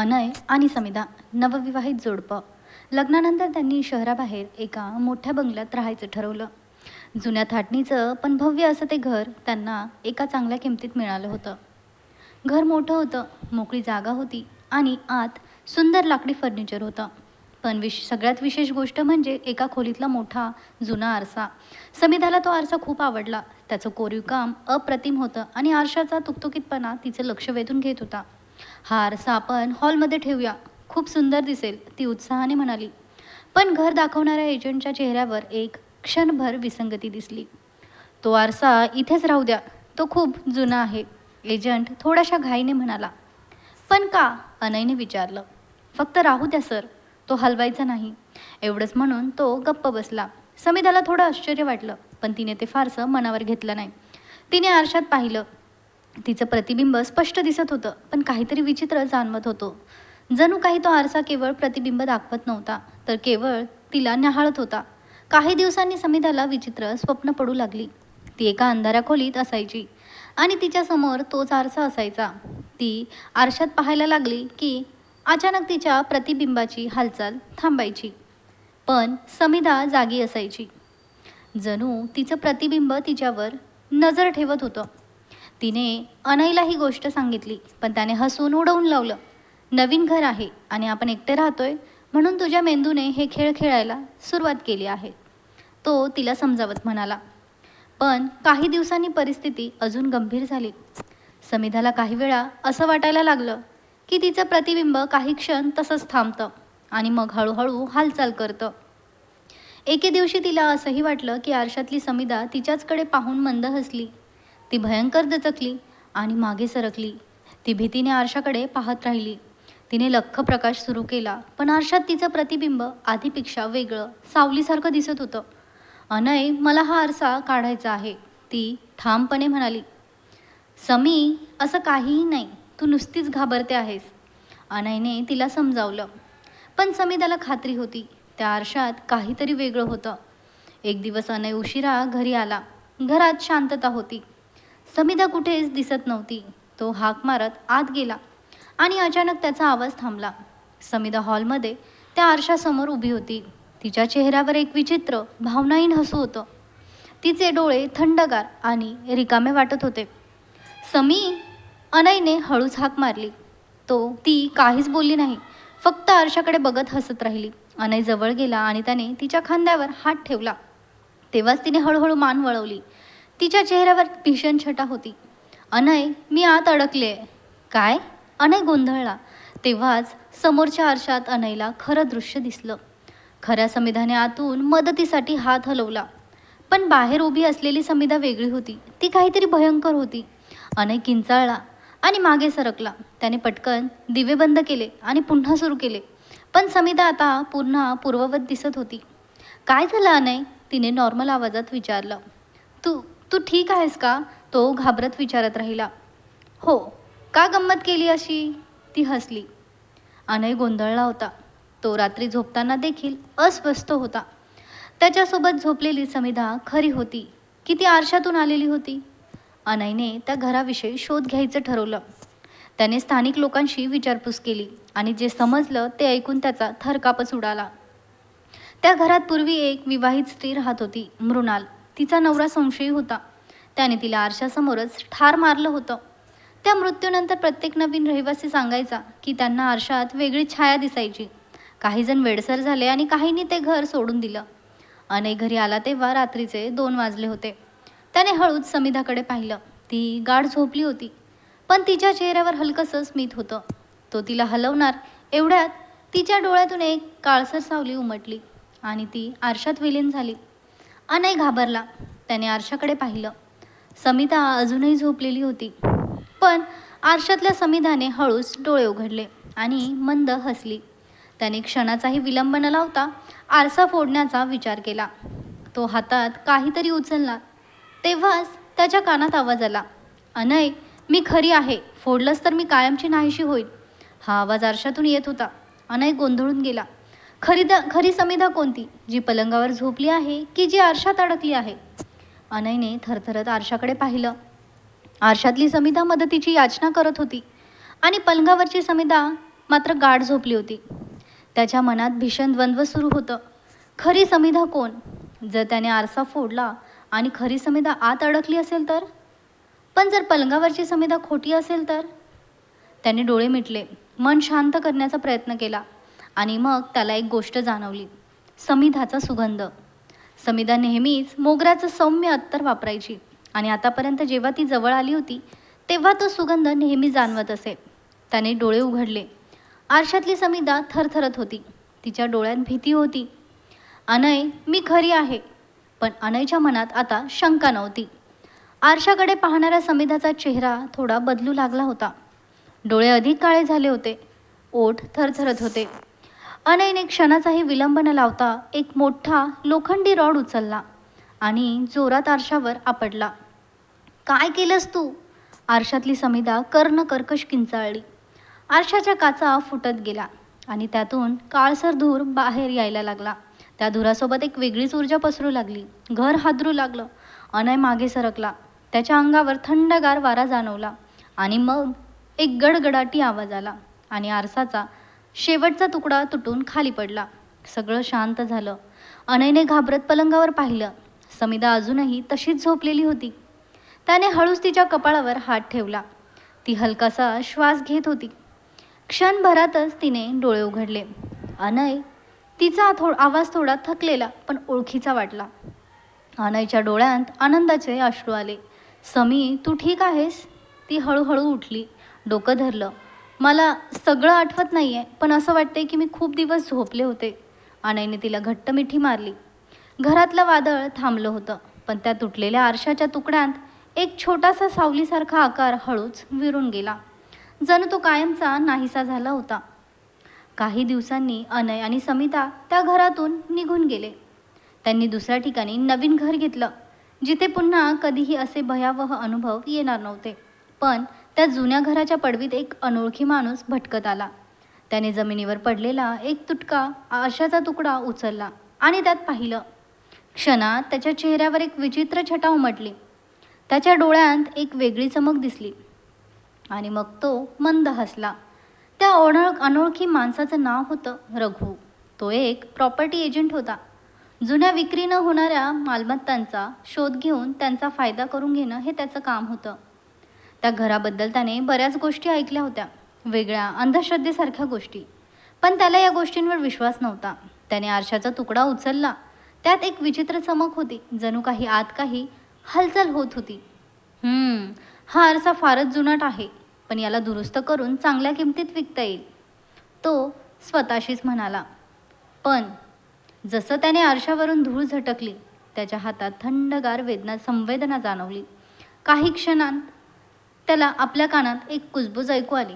अनय आणि समिधा नवविवाहित जोडपं. लग्नानंतर त्यांनी शहराबाहेर एका मोठ्या बंगल्यात राहायचं ठरवलं. जुन्या थाटणीचं पण भव्य असं ते घर त्यांना एका चांगल्या किमतीत मिळालं होतं. घर मोठं होतं मोकळी जागा होती आणि आत सुंदर लाकडी फर्निचर होतं. पण विश सगळ्यात विशेष गोष्ट म्हणजे एका खोलीतला मोठा जुना आरसा. समिधाला तो आरसा खूप आवडला. त्याचं कोरीव काम अप्रतिम होतं आणि आरशाचा तुकतुकीतपणा तिचं लक्ष वेधून घेत होता. हारसा आपण हॉलमध्ये ठेवूया. खूप सुंदर दिसेल ती उत्साहाने म्हणाली. पण घर दाखवणाऱ्या एजंटच्या चेहऱ्यावर एक क्षणभर विसंगती दिसली. तो आरसा इथेच राहू द्या तो खूप जुना आहे एजंट थोड्याशा घाईने म्हणाला. पण का? अनयने विचारलं. फक्त राहू द्या सर तो हलवायचा नाही. एवढंच म्हणून तो गप्प बसला. समिधाला थोडं आश्चर्य वाटलं पण तिने ते फारसं मनावर घेतलं नाही. तिने आरशात पाहिलं तिचं प्रतिबिंब स्पष्ट दिसत होतं पण काहीतरी विचित्र जाणवत होतो. जणू काही तो आरसा केवळ प्रतिबिंब दाखवत नव्हता तर केवळ तिला न्याहाळत होता. काही दिवसांनी समिधाला विचित्र स्वप्न पडू लागली. ती एका अंधाऱ्या खोलीत असायची आणि तिच्यासमोर तोच आरसा असायचा. ती आरशात पाहायला लागली की अचानक तिच्या प्रतिबिंबाची हालचाल थांबायची. पण समिधा जागी असायची. जणू तिचं प्रतिबिंब तिच्यावर नजर ठेवत होतं. तिने अनयला ही गोष्ट सांगितली पण त्याने हसून उडवून लावलं. नवीन घर आहे आणि आपण एकटे राहतोय म्हणून तुझ्या मेंदूने हे खेळ खेळायला सुरुवात केली आहे. तो तिला समजावत म्हणाला पण काही दिवसांनी परिस्थिती अजून गंभीर झाली. समिधाला काही वेळा असं वाटायला लागलं की तिचं प्रतिबिंब काही क्षण तसंच थांबतं आणि मग हळूहळू हालचाल करतं. एके दिवशी तिला असंही वाटलं की आरशातली समिधा तिच्याचकडे पाहून मंद हसली. ती भयंकर दचकली आणि मागे सरकली. ती भीतीने आरशाकडे पाहत राहिली. तिने लख्ख प्रकाश सुरू केला पण आरशात तिचं प्रतिबिंब आधीपेक्षा वेगळं सावलीसारखं दिसत होतं. अनय मला हा आरसा काढायचा आहे ती ठामपणे म्हणाली. समी असं काहीही नाही तू नुसतीच घाबरते आहेस. अनयने तिला समजावलं. पण समी त्याला खात्री होती त्या आरशात काहीतरी वेगळं होतं. एक दिवस अनय उशिरा घरी आला. घरात शांतता होती. समिधा कुठेच दिसत नव्हती. तो हाक मारत आत गेला आणि अचानक त्याचा आवाज थांबला. समिधा हॉलमध्ये त्या आरशासमोर उभी होती. तिच्या चेहऱ्यावर एक विचित्र भावनाहीन हसू होतं. तिचे डोळे थंडगार आणि रिकामे वाटत होते. समी अनयने हळूच हाक मारली. तो ती काहीच बोलली नाही. फक्त आरशाकडे बघत हसत राहिली. अनय जवळ गेला आणि त्याने तिच्या खांद्यावर हात ठेवला. तेव्हाच तिने हळूहळू मान वळवली. तिच्या चेहऱ्यावर भीषण छटा होती. अनय मी आत अडकले. काय? अनय गोंधळला. तेव्हाच समोरच्या आरशात अनयला खरं दृश्य दिसलं. खऱ्या समिधाने आतून मदतीसाठी हात हलवला. पण बाहेर उभी असलेली समिधा वेगळी होती. ती काहीतरी भयंकर होती. अनय किंचाळला आणि मागे सरकला. त्याने पटकन दिवे बंद केले आणि पुन्हा सुरू केले. पण समिधा आता पुन्हा पूर्ववत दिसत होती. काय झालं अनय? तिने नॉर्मल आवाजात विचारलं. तू तू ठीक आहेस का? तो घाबरत विचारत राहिला. हो का गंमत केली अशी? ती हसली. अनय गोंधळला होता. तो रात्री झोपताना देखील अस्वस्थ होता. त्याच्यासोबत झोपलेली समिधा खरी होती की ती आरशातून आलेली होती? अनयने त्या घराविषयी शोध घ्यायचं ठरवलं. त्याने स्थानिक लोकांशी विचारपूस केली आणि जे समजलं ते ऐकून त्याचा थरकापच उडाला. त्या घरात पूर्वी एक विवाहित स्त्री राहत होती मृणाल. तिचा नवरा संशयी होता. त्याने तिला आरशासमोरच ठार मारलं होतं. त्या मृत्यूनंतर प्रत्येक नवीन रहिवासी सांगायचा की त्यांना आरशात वेगळी छाया दिसायची. काहीजण वेडसर झाले आणि काहींनी ते घर सोडून दिलं. अनेक घरी आला तेव्हा रात्रीचे दोन वाजले होते. त्याने हळूच समिधाकडे पाहिलं. ती गाढ झोपली होती. पण तिच्या चेहऱ्यावर हलकंसं स्मित होतं. तो तिला हलवणार एवढ्यात तिच्या डोळ्यातून एक काळसर सावली उमटली आणि ती आरशात विलीन झाली. अनय घाबरला. त्याने आरशाकडे पाहिलं. समिता अजूनही झोपलेली होती. पण आरशातल्या समिधाने हळूच डोळे उघडले आणि मंद हसली. त्याने क्षणाचाही विलंब न लावता आरसा फोडण्याचा विचार केला. तो हातात काहीतरी उचलला. तेव्हाच त्याच्या कानात आवाज आला. अनय मी खरी आहे. फोडलंच तर मी कायमची नाहीशी होईल हा आवाज आरशातून येत होता. अनय गोंधळून गेला. खरीदा खरी समिधा कोणती? जी पलंगावर झोपली आहे की जी आरशात अडकली आहे? अनयने थरथरत आरशाकडे पाहिलं. आरशातली समिधा मदतीची याचना करत होती आणि पलंगावरची समिधा मात्र गाढ झोपली होती. त्याच्या मनात भीषण द्वंद्व सुरू होतं. खरी समिधा कोण? जर त्याने आरसा फोडला आणि खरी समिधा आत अडकली असेल तर? पण जर पलंगावरची समिधा खोटी असेल तर? त्याने डोळे मिटले. मन शांत करण्याचा प्रयत्न केला. आणि मग त्याला एक गोष्ट जाणवली. समिधाचा सुगंध. समिधा नेहमीच मोगऱ्याचं सौम्य अत्तर वापरायची आणि आतापर्यंत जेव्हा ती जवळ आली होती तेव्हा तो सुगंध नेहमी जाणवत असे. त्याने डोळे उघडले. आरशातली समिधा थरथरत होती. तिच्या डोळ्यात भीती होती. अनय मी खरी आहे. पण अनयच्या मनात आता शंका नव्हती. आरशाकडे पाहणाऱ्या समिधाचा चेहरा थोडा बदलू लागला होता. डोळे अधिक काळे झाले होते. ओठ थरथरत होते. अनयने क्षणाचाही विलंब न लावता एक मोठा लोखंडी रॉड उचलला आणि जोरात आरशावर आपडला काय केलंस तू? आरशातली समिधा कर्ण कर्कश किंचाळली. आरशाच्या काचा फुटत गेला आणि त्यातून काळसर धूर बाहेर यायला लागला. त्या धुरासोबत एक वेगळीच ऊर्जा पसरू लागली. घर हादरू लागलं. अनय मागे सरकला. त्याच्या अंगावर थंडगार वारा जाणवला आणि मग एक गडगडाटी आवाज आला आणि आरसाचा शेवटचा तुकडा तुटून खाली पडला. सगळं शांत झालं. अनयने घाबरत पलंगावर पाहिलं. समीदा अजूनही तशीच झोपलेली होती. त्याने हळूच तिच्या कपाळावर हात ठेवला. ती हलकासा श्वास घेत होती. क्षणभरातच तिने डोळे उघडले. अनय तिचा थो आवाज थोडा थकलेला पण ओळखीचा वाटला. अनयच्या डोळ्यांत आनंदाचे अश्रू आले. समी तू ठीक आहेस? ती हळूहळू उठली. डोकं धरलं. मला सगळं आठवत नाही आहे पण असं वाटतंय की मी खूप दिवस झोपले होते. अनयने तिला घट्ट मिठी मारली. घरातलं वादळ थांबलं होतं पण त्या तुटलेल्या आरशाच्या तुकड्यात एक छोटासा सावलीसारखा आकार हळूच विरून गेला. जणू तो कायमचा नाहीसा झाला होता. काही दिवसांनी अनय आणि समिता त्या घरातून निघून गेले. त्यांनी दुसऱ्या ठिकाणी नवीन घर घेतलं जिथे पुन्हा कधीही असे भयावह अनुभव येणार नव्हते. पण त्या जुन्या घराच्या पडवीत एक अनोळखी माणूस भटकत आला. त्याने जमिनीवर पडलेला एक तुटका आशाचा तुकडा उचलला आणि त्यात पाहिलं क्षणात त्याच्या चेहऱ्यावर एक विचित्र छटा उमटली. त्याच्या डोळ्यांत एक वेगळी चमक दिसली आणि मग तो मंद हसला. त्या ओळख अनोळखी माणसाचं नाव होतं रघु. तो एक प्रॉपर्टी एजंट होता. जुन्या विक्री न होणाऱ्या मालमत्तांचा शोध घेऊन त्यांचा फायदा करून घेणं हे त्याचं काम होतं. त्या घराबद्दल त्याने बऱ्याच गोष्टी ऐकल्या होत्या. वेगळ्या अंधश्रद्धेसारख्या गोष्टी. पण त्याला या गोष्टींवर विश्वास नव्हता. त्याने आरशाचा तुकडा उचलला. त्यात एक विचित्र चमक होती. जणू काही आत काही हालचाल होत होती. "हम्म, हा आरसा फारच जुनाट आहे. पण याला दुरुस्त करून चांगल्या किमतीत विकता येईल. तो स्वतःशीच म्हणाला. पण जसं त्याने आरशावरून धूळ झटकली त्याच्या हातात थंडगार वेदना संवेदना जाणवली. काही क्षणांत त्याला आपल्या कानात एक कुजबूज ऐकू आली.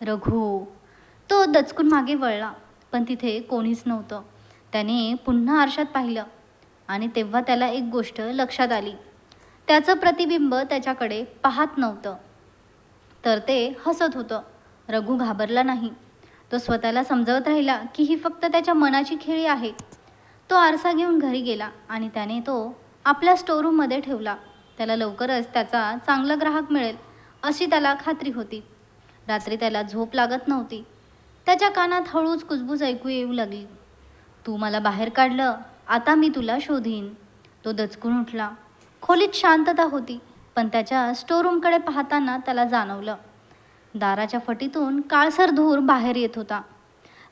रघु तो दचकून मागे वळला पण तिथे कोणीच नव्हतं. त्याने पुन्हा आरशात पाहिलं आणि तेव्हा त्याला एक गोष्ट लक्षात आली. त्याचं प्रतिबिंब त्याच्याकडे पाहत नव्हतं. तर ते हसत होतं. रघु घाबरला नाही. तो स्वतःला समजवत राहिला की ही फक्त त्याच्या मनाची खेळी आहे. तो आरसा घेऊन घरी गेला आणि त्याने तो आपल्या स्टोरूममध्ये ठेवला. त्याला लवकरच त्याचा चांगला ग्राहक मिळेल. अशी त्याला खात्री होती. रात्री त्याला झोप लागत नव्हती. त्याच्या कानात हळूच कुजबूज ऐकू येऊ लागली. तू मला बाहेर काढलं आता मी तुला शोधीन. तो दचकून उठला. खोलीत शांतता होती पण त्याच्या स्टोरूमकडे पाहताना त्याला जाणवलं. दाराच्या फटीतून काळसर धूर बाहेर येत होता.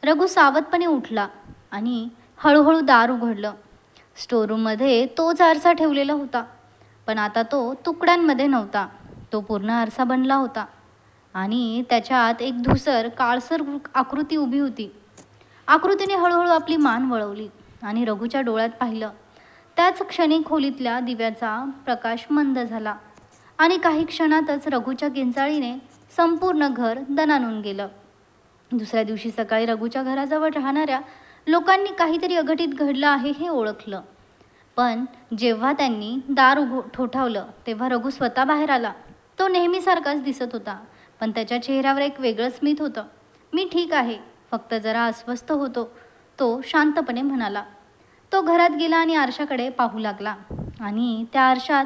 रघु सावधपणे उठला आणि हळूहळू दार उघडलं. स्टोरूममध्ये तोच आरसा ठेवलेला होता पण आता तो तुकड्यांमध्ये नव्हता. तो पूर्ण आरसा बनला होता. आणि त्याच्यात एक धुसर काळसर आकृती उभी होती. आकृतीने हळूहळू आपली मान वळवली आणि रघुच्या डोळ्यात पाहिलं. त्याच क्षणी खोलीतल्या दिव्याचा प्रकाश मंद झाला आणि काही क्षणातच रघुच्या किंचाळीने संपूर्ण घर दणानून गेलं. दुसऱ्या दिवशी सकाळी रघुच्या घराजवळ राहणाऱ्या लोकांनी काहीतरी अघटित घडलं आहे हे ओळखलं. पण जेव्हा त्यांनी दार उघ ठोठावलं तेव्हा रघु स्वतः बाहेर आला. तो नेहमीसारखाच दिसत होता पण त्याच्या चेहऱ्यावर एक वेगळं स्मित होतं. मी ठीक आहे फक्त जरा अस्वस्थ होतो तो शांतपणे म्हणाला. तो घरात गेला आणि आरशाकडे पाहू लागला. आणि त्या आरशात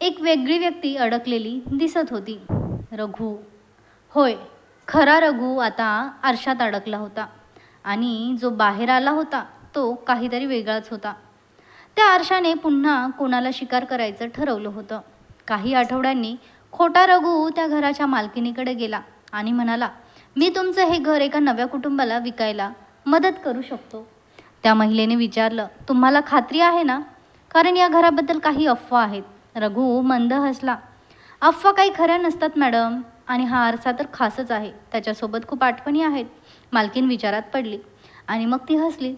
एक वेगळी व्यक्ती अडकलेली दिसत होती. रघु. होय खरा रघु आता आरशात अडकला होता. आणि जो बाहेर आला होता तो काहीतरी वेगळाच होता. त्या आरशाने पुन्हा कोणाला शिकार करायचं ठरवलं होतं. काही आठवड्यांनी खोटा रघु त्या घराच्या मालकिनीकडे गेला आणि म्हणाला मी तुमचं हे घर एका नव्या कुटुंबाला विकायला मदत करू शकतो. त्या महिलेने विचारलं तुम्हाला खात्री आहे ना? कारण या घराबद्दल काही अफवा आहेत. रघु मंद हसला अफवा काही खऱ्या नसतात मॅडम आणि हा आरसा तर खासच आहे. त्याच्यासोबत खूप आठवणी आहेत. मालकीन विचारात पडली आणि मग ती हसली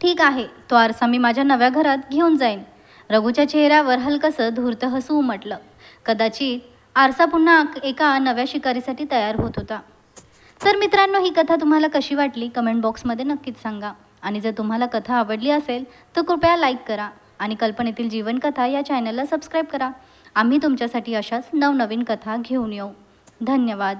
ठीक आहे तो आरसा मी माझ्या नव्या घरात घेऊन जाईन. रघूच्या चेहऱ्यावर हलकसं धूर्त हसू उमटलं. कदाचित आरसा पुन्हा एका नव्या शिकारीसाठी तयार होत होता. तर मित्रांनो ही कथा तुम्हाला कशी वाटली? कमेंट बॉक्समध्ये नक्कीच सांगा. आणि जर तुम्हाला कथा आवडली असेल तर कृपया लाईक करा आणि कल्पनेतील जीवनकथा या चॅनलला सबस्क्राईब करा. आम्ही तुमच्यासाठी अशाच नवनवीन कथा घेऊन येऊ. धन्यवाद.